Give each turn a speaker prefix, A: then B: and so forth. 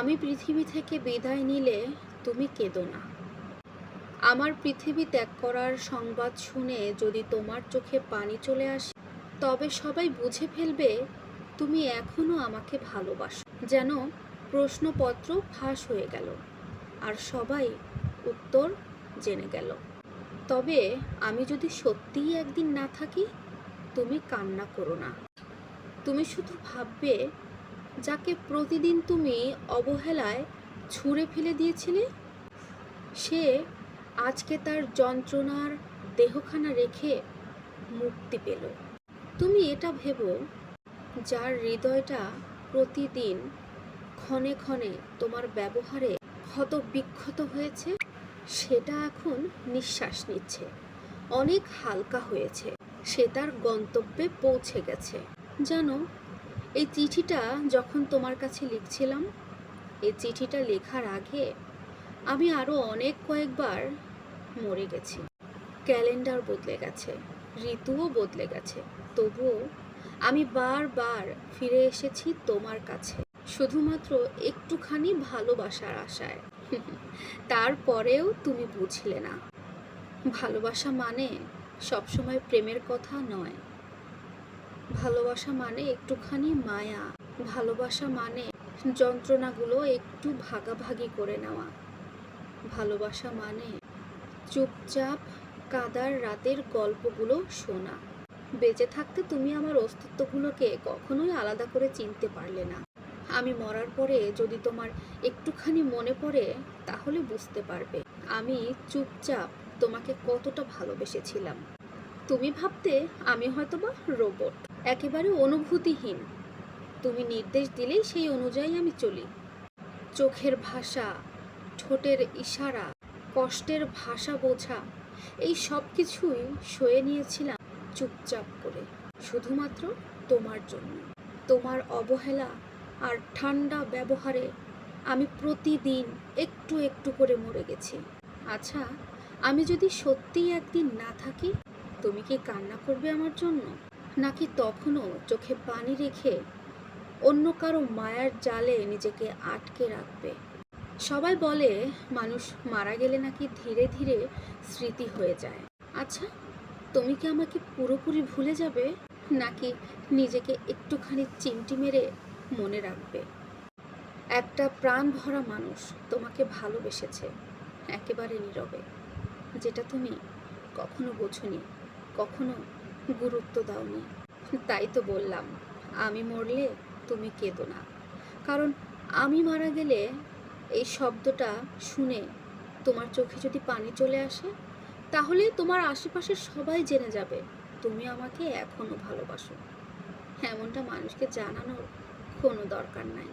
A: আমি পৃথিবী থেকে বিদায় নিলে তুমি কেঁদো না। আমার পৃথিবী ত্যাগ করার সংবাদ শুনে যদি তোমার চোখে পানি চলে আসে, তবে সবাই বুঝে ফেলবে তুমি এখনও আমাকে ভালোবাসো। যেন প্রশ্নপত্র ফাঁস হয়ে গেল আর সবাই উত্তর জেনে গেল। তবে আমি যদি সত্যিই একদিন না থাকি, তুমি কান্না করো না। তুমি শুধু ভাববে যাকে প্রতিদিন তুমি অবহেলায় ছুঁড়ে ফেলে দিয়েছিলে? সে আজকে তার যন্ত্রণার দেহখানা রেখে মুক্তি পেল। তুমি এটা ভেবো, যার হৃদয়টা প্রতিদিন ক্ষণে ক্ষণে তোমার ব্যবহারে ক্ষত বিক্ষত হয়েছে, সেটা এখন নিঃশ্বাস নিচ্ছে। অনেক হালকা হয়েছে, সে তার গন্তব্যে পৌঁছে গেছে। জানো এই চিঠিটা যখন তোমার কাছে লিখছিলাম, এই চিঠিটা লেখার আগে আমি আরও অনেক কয়েকবার মরে গেছি। ক্যালেন্ডার বদলে গেছে, ঋতুও বদলে গেছে। তবুও আমি বারবার ফিরে এসেছি তোমার কাছে, শুধুমাত্র একটুখানি ভালোবাসার আশায়। তারপরেও তুমি বুঝলে না। ভালোবাসা মানে সবসময় প্রেমের কথা নয়। ভালোবাসা মানে একটুখানি মায়া। ভালোবাসা মানে যন্ত্রণাগুলো একটু ভাগাভাগি করে নেওয়া। ভালোবাসা মানে চুপচাপ কাদার রাতের গল্পগুলো শোনা। বেঁচে থাকতে তুমি আমার অস্তিত্বগুলোকে কখনোই আলাদা করে চিনতে পারলে না। আমি মরার পরে যদি তোমার একটুখানি মনে পড়ে, তাহলে বুঝতে পারবে আমি চুপচাপ তোমাকে কতটা ভালোবেসেছিলাম। তুমি ভাবতে আমি হয়তোবা রোবট। একেবারে অনুভূতিহীন। তুমি নির্দেশ দিলেই সেই অনুযায়ী আমি চলি। চোখের ভাষা, ঠোঁটের ইশারা, কষ্টের ভাষা বোঝা, এই সব কিছুই সয়ে নিয়েছিলাম চুপচাপ করে, শুধুমাত্র তোমার জন্য। তোমার অবহেলা আর ঠান্ডা ব্যবহারে আমি প্রতিদিন একটু একটু করে মরে গেছি। আচ্ছা আমি যদি সত্যিই একদিন না থাকি, তুমি কি কান্না করবে আমার জন্য? নাকি তখনও চোখে পানি রেখে অন্য কারও মায়ার জালে নিজেকে আটকে রাখবে? সবাই বলে, মানুষ মারা গেলে নাকি ধীরে ধীরে স্মৃতি হয়ে যায়। আচ্ছা তুমি কি আমাকে পুরোপুরি ভুলে যাবে? নাকি নিজেকে একটুখানি চিমটি মেরে মনে রাখবে? একটা প্রাণ ভরা মানুষ তোমাকে ভালোবেসেছে, একেবারে নীরবে, যেটা তুমি কখনো বোঝনি, কখনো গুরুত্ব দাওনি। তাই তো বললাম, আমি মরলে তুমি কেঁদো না। কারণ আমি মারা গেলে এই শব্দটা শুনে তোমার চোখে যদি পানি চলে আসে, তাহলে তোমার আশেপাশের সবাই জেনে যাবে, তুমি আমাকে এখনও ভালোবাসো। এমনটা মানুষকে জানানোর কোনো দরকার নাই।